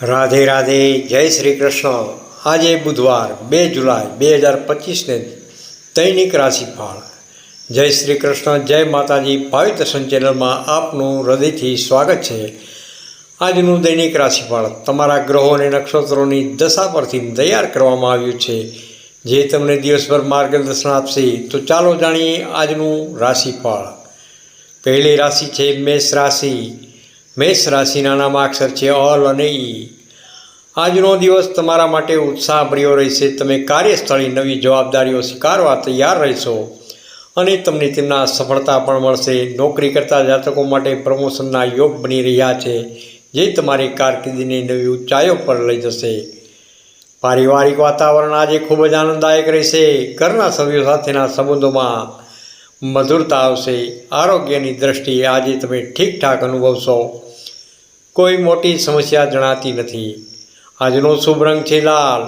રાધે રાધે, જય શ્રી કૃષ્ણ. આજે બુધવાર બે જુલાઈ બે હજાર પચીસને દૈનિક રાશિફળ. જય શ્રી કૃષ્ણ, જય માતાજી ભાવિ દર્શન ચેનલમાં આપનું હૃદયથી સ્વાગત છે. આજનું દૈનિક રાશિફળ તમારા ગ્રહો અને નક્ષત્રોની દશા પરથી તૈયાર કરવામાં આવ્યું છે. જે તમને દિવસભર માર્ગદર્શન આપશે, તો ચાલો જાણીએ આજનું રાશિફળ. પહેલી રાશિ છે મેષ રાશિ. મેષ રાશિના નામાક્ષર છે અલ અને ઈ આજનો દિવસ તમારા માટે ઉત્સાહભર્યો રહેશે. તમે કાર્યસ્થળે નવી જવાબદારીઓ સ્વીકારવા તૈયાર રહેશો અને તમને તેમના સફળતા પણ મળશે. નોકરી કરતા જાતકો માટે પ્રમોશનના યોગ બની રહ્યા છે, જે તમારી કારકિર્દીને નવી ઊંચાઈઓ પર લઈ જશે. પારિવારિક વાતાવરણ આજે ખૂબ જ આનંદદાયક રહેશે. ઘરના સભ્યો સાથેના સંબંધોમાં મધુરતા આવશે આરોગ્યની દ્રષ્ટિએ આજે તમે ઠીકઠાક અનુભવશો. કોઈ મોટી સમસ્યા જણાતી નથી. આજનો શુભ રંગ છે લાલ.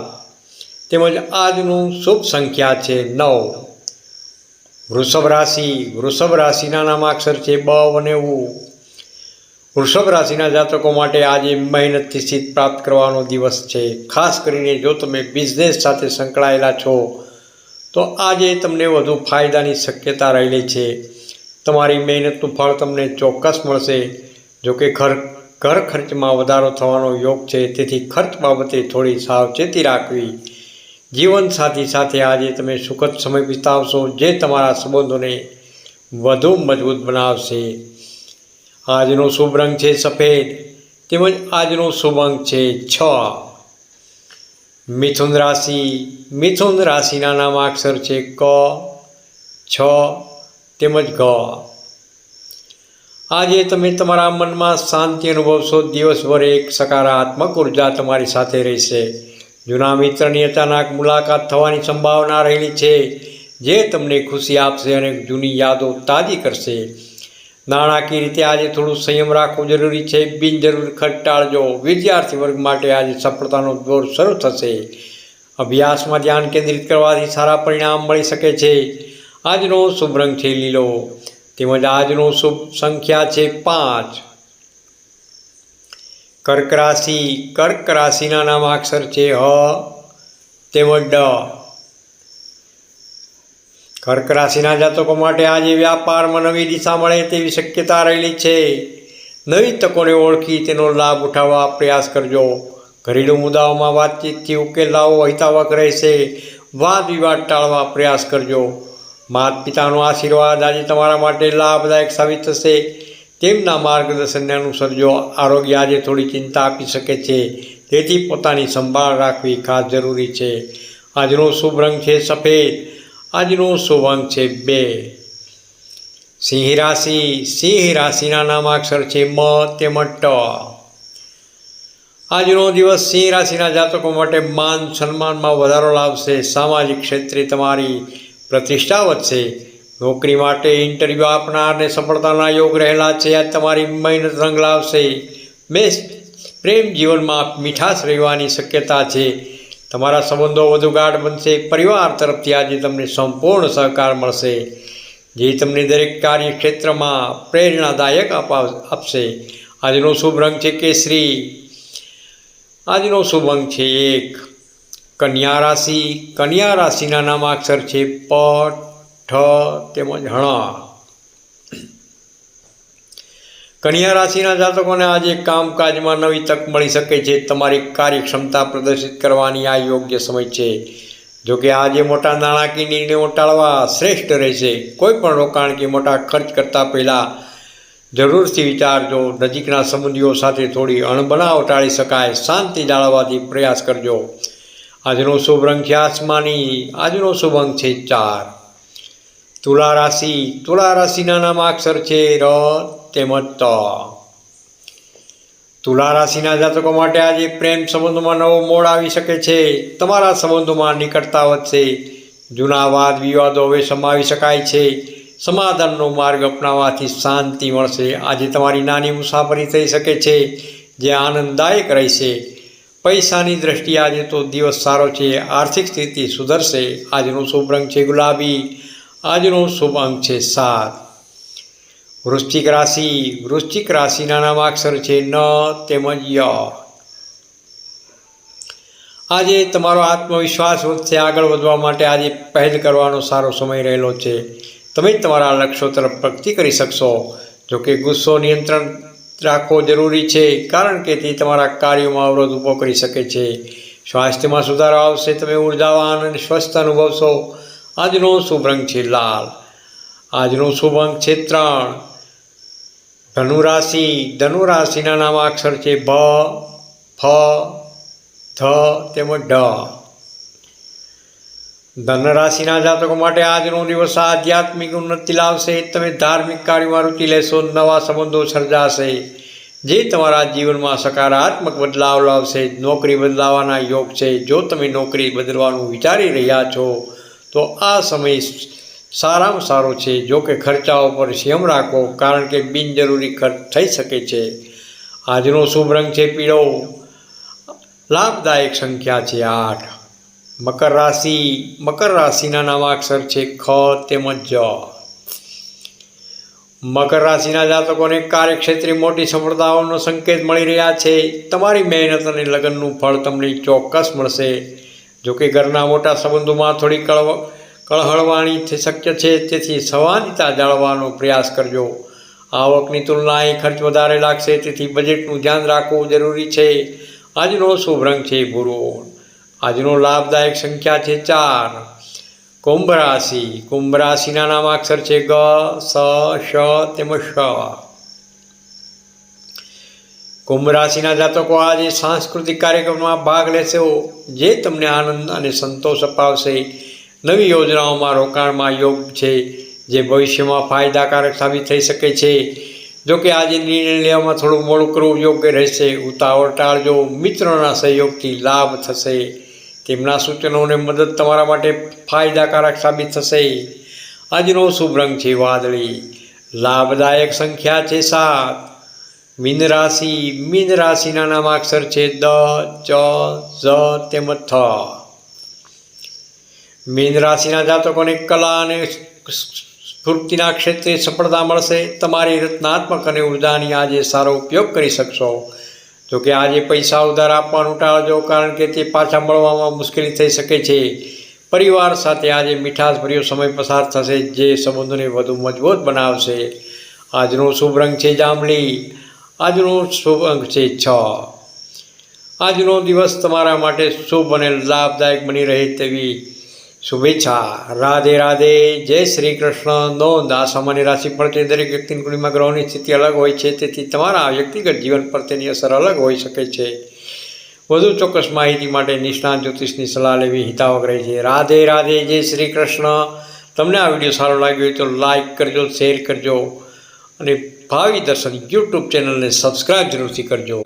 તેમજ આજનું શુભ સંખ્યા છે નવ. વૃષભ રાશિ, વૃષભ રાશિના નામાક્ષર છે બ અને ઉ. વૃષભ રાશિના જાતકો માટે આજે મહેનતથી સિદ્ધ પ્રાપ્ત કરવાનો દિવસ છે. ખાસ કરીને જો તમે બિઝનેસ સાથે સંકળાયેલા છો તો આજે તમને વધુ ફાયદાની શક્યતા રહેલી છે. તમારી મહેનતનું ફળ તમને ચોક્કસ મળશે. જોકે ઘર ઘર ખર્ચમાં વધારો થવાનો યોગ છે, તેથી ખર્ચ બાબતે થોડી સાવચેતી રાખવી. જીવનસાથી સાથે આજે તમે સુખદ સમય વિતાવશો, જે તમારા સંબંધોને વધુ મજબૂત બનાવશે. આજનો શુભ રંગ છે સફેદ, તેમજ આજનો શુભ અંક છે છ. મિથુન રાશિ, મિથુન રાશિના નામાક્ષર છે ક, છ તેમજ ગ આજે તમે તમારા મનમાં શાંતિ અનુભવશો. દિવસભર એક સકારાત્મક ઊર્જા તમારી સાથે રહેશે. જૂના મિત્રની અચાનક મુલાકાત થવાની સંભાવના રહેલી છે, જે તમને ખુશી આપશે અને જૂની યાદો તાજી કરશે. નાણાકીય રીતે આજે થોડું સંયમ રાખવું જરૂરી છે. બિનજરૂરી ખર્ચ ટાળજો વિદ્યાર્થી વર્ગ માટે આજે સફળતાનો દોર શરૂ થશે. અભ્યાસમાં ધ્યાન કેન્દ્રિત કરવાથી સારા પરિણામ મળી શકે છે. આજનો શુભ રંગ છે લીલો. તેમજ આજનો શુભ સંખ્યા છે પાંચ. કર્ક રાશિ. કર્ક રાશિના નામ અક્ષર છે હ. તેમજ ડ. કર્ક રાશિના જાતકો માટે આજે વ્યાપારમાં નવી દિશા મળે તેવી શક્યતા રહેલી છે. નવી તકોને ઓળખી તેનો લાભ ઉઠાવવા પ્રયાસ કરજો. ઘરેલું મુદ્દાઓમાં વાતચીતથી ઉકેલ લાવો હિતાવક રહેશે. વાદ વિવાદ ટાળવા પ્રયાસ કરજો. માતા પિતાનો આશીર્વાદ આજે તમારા માટે લાભદાયક સાબિત થશે. તેમના માર્ગદર્શનને અનુસરજો. આરોગ્ય આજે થોડી ચિંતા આપી શકે છે. તેથી પોતાની સંભાળ રાખવી ખાસ જરૂરી છે. આજનો શુભ રંગ છે સફેદ. આજનો શુભ છે બે. સિંહ રાશિ, સિંહ રાશિના નામાક્ષર છે મ તેમજ ટ આજનો દિવસ સિંહ રાશિના જાતકો માટે માન સન્માનમાં વધારો લાવશે. સામાજિક ક્ષેત્રે તમારી પ્રતિષ્ઠા વધશે. નોકરી માટે ઇન્ટરવ્યૂ આપનારને સફળતાના યોગ રહેલા છે. આ તમારી મહેનત રંગ લાવશે. મેષ, પ્રેમ જીવનમાં મીઠાશ રહેવાની શક્યતા છે. તમારા સંબંધો વધુ ગાઢ બનશે, પરિવાર તરફથી આજે તમને સંપૂર્ણ સહકાર મળશે, જે તમને દરેક કાર્યક્ષેત્રમાં પ્રેરણાદાયક આપશે. આજનો શુભ રંગ છે કેસરી. આજનો શુભ અંક છે એક. કન્યા રાશિ. કન્યા રાશિના નામાક્ષર છે પ, ઠ તેમજ હણા કન્યા રાશિના જાતકોને આજે કામકાજમાં નવી તક મળી શકે છે. તમારી કાર્યક્ષમતા પ્રદર્શિત કરવાની આ યોગ્ય સમય છે. જોકે આજે મોટા નાણાકીય નિર્ણયો ટાળવા શ્રેષ્ઠ રહેશે. કોઈ પણ રોકાણ કે મોટા ખર્ચ કરતાં પહેલાં જરૂરથી વિચારજો. નજીકના સંબંધીઓ સાથે થોડી અણબનાવ ટાળી શકાય. શાંતિ જાળવવાથી પ્રયાસ કરજો. આજનો શુભ રંગ છે આસમાની. આજનો શુભ અંક છે ચાર. તુલા રાશિ. તુલા રાશિના નામ અક્ષર છે ર. તેમજ ત તુલા રાશિના જાતકો માટે આજે પ્રેમ સંબંધોમાં નવો મોડ આવી શકે છે. તમારા સંબંધોમાં નિકટતા વધશે જૂના વાદ વિવાદો હવે સમાવી શકાય છે. સમાધાનનો માર્ગ અપનાવવાથી શાંતિ મળશે. આજે તમારી નાની મુસાફરી થઈ શકે છે. જે આનંદદાયક રહેશે. પૈસાની દ્રષ્ટિએ આજે તો દિવસ સારો છે. આર્થિક સ્થિતિ સુધરશે. આજનો શુભ રંગ છે ગુલાબી. આજનો શુભ અંક છે સાત. વૃશ્ચિક રાશિ, વૃશ્ચિક રાશિના નામાક્ષર છે ન તેમજ ય. આજે તમારો આત્મવિશ્વાસ વધશે આગળ વધવા માટે આજે પહેલ કરવાનો સારો સમય રહેલો છે. તમે જ તમારા લક્ષ્યો તરફ પ્રગતિ કરી શકશો. જો કે ગુસ્સો નિયંત્રણ રાખવો જરૂરી છે, કારણ કે તે તમારા કાર્યોમાં અવરોધ ઊભો કરી શકે છે. સ્વાસ્થ્યમાં સુધારો આવશે, તમે ઉર્જાવાન અને સ્વસ્થ અનુભવશો. આજનો શુભ રંગ છે લાલ. આજનો શુભ અંક છે ત્રણ. ધનુ રાશિ ધનુ રાશિના નામાક્ષર છે ભ ફ, થ, તેમજ ઢ ધન રાશિના જાતકો માટે આજનો દિવસ આધ્યાત્મિક ઉન્નતિ લાવશે, તમે ધાર્મિક કાર્યોમાં રુચિ લેશો, નવા સંબંધો સર્જાશે. જે તમારા જીવનમાં સકારાત્મક બદલાવ લાવશે, નોકરી બદલાવાના યોગ છે, જો તમે નોકરી બદલવાનું વિચારી રહ્યા છો, તો આ સમય સારામાં સારો છે. જો કે ખર્ચાઓ પર સંયમ રાખો, કારણ કે બિનજરૂરી ખર્ચ થઈ શકે છે. આજનો શુભ રંગ છે પીળો. લાભદાયક સંખ્યા છે આઠ. મકર રાશિ, મકર રાશિના નામાક્ષર છે ખ તેમજ જ. મકર રાશિના જાતકોને કાર્યક્ષેત્રે મોટી સફળતાઓનો સંકેત મળી રહ્યા છે. તમારી મહેનત અને લગ્નનું ફળ તમને ચોક્કસ મળશે. જો કે ઘરના મોટા સંબંધોમાં થોડી કળવ કળહળવાણી શક્ય છે, તેથી સંવાદિતા જાળવવાનો પ્રયાસ કરજો. આવકની તુલનાએ ખર્ચ વધારે લાગશે, તેથી બજેટનું ધ્યાન રાખવું જરૂરી છે. આજનો શુભ રંગ છે ભૂરો આજનો લાભદાયક સંખ્યા છે ચાર. કુંભ રાશિ. કુંભ રાશિના નામાક્ષર છે ગ, સ, શ, તેમજ શ. કુંભ રાશિના જાતકો આજે સાંસ્કૃતિક કાર્યક્રમમાં ભાગ લેશો, જે તમને આનંદ અને સંતોષ અપાવશે. નવી યોજનાઓમાં રોકાણમાં યોગ છે, જે ભવિષ્યમાં ફાયદાકારક સાબિત થઈ શકે છે. જોકે આજે નિર્ણય લેવામાં થોડું મોડું કરવું યોગ્ય રહેશે. ઉતાવળ ટાળજો. મિત્રોના સહયોગથી લાભ થશે. તેમના સૂચનોને મદદ તમારા માટે ફાયદાકારક સાબિત થશે. આજનો શુભ રંગ છે વાદળી. લાભદાયક સંખ્યા છે સાત. મીન રાશિ. મીન રાશિના નામાક્ષર છે દ, ચ, ઝ તેમજ થ. મીન રાશિના જાતકોને કલા અને સ્ફૂર્તિના ક્ષેત્રે સફળતા મળશે. તમારી રચનાત્મક અને ઉર્જાની આજે સારો ઉપયોગ કરી શકશો. જો કે આજે પૈસા ઉધાર આપવાનું ટાળજો કારણ કે તે પાછા મળવામાં મુશ્કેલી થઈ શકે છે. પરિવાર સાથે આજે મીઠાશભર્યો સમય પસાર થશે, જે સંબંધોને વધુ મજબૂત બનાવશે. આજનો શુભ રંગ છે જાંબલી. આજનો શુભ અંક છે છ. આજનો દિવસ તમારા માટે શુભ અને લાભદાયક બની રહે તેવી શુભેચ્છા. રાધે રાધે. જય શ્રી કૃષ્ણ. નોંધ, આ સામાન્ય રાશિ પર તે દરેક વ્યક્તિની કુંડળીમાં ગ્રહોની સ્થિતિ અલગ હોય છે. તેથી તમારા વ્યક્તિગત જીવન પર તેની અસર અલગ હોઈ શકે છે. વધુ ચોક્કસ માહિતી માટે નિષ્ણાત જ્યોતિષની સલાહ લેવી હિતાવક રહી છે. રાધે રાધે. જય શ્રી કૃષ્ણ. તમને આ વીડિયો સારો લાગ્યો હોય તો લાઈક કરજો, શેર કરજો અને ભાવિ દર્શન યુટ્યુબ ચેનલને સબસ્ક્રાઈબ જરૂરથી કરજો.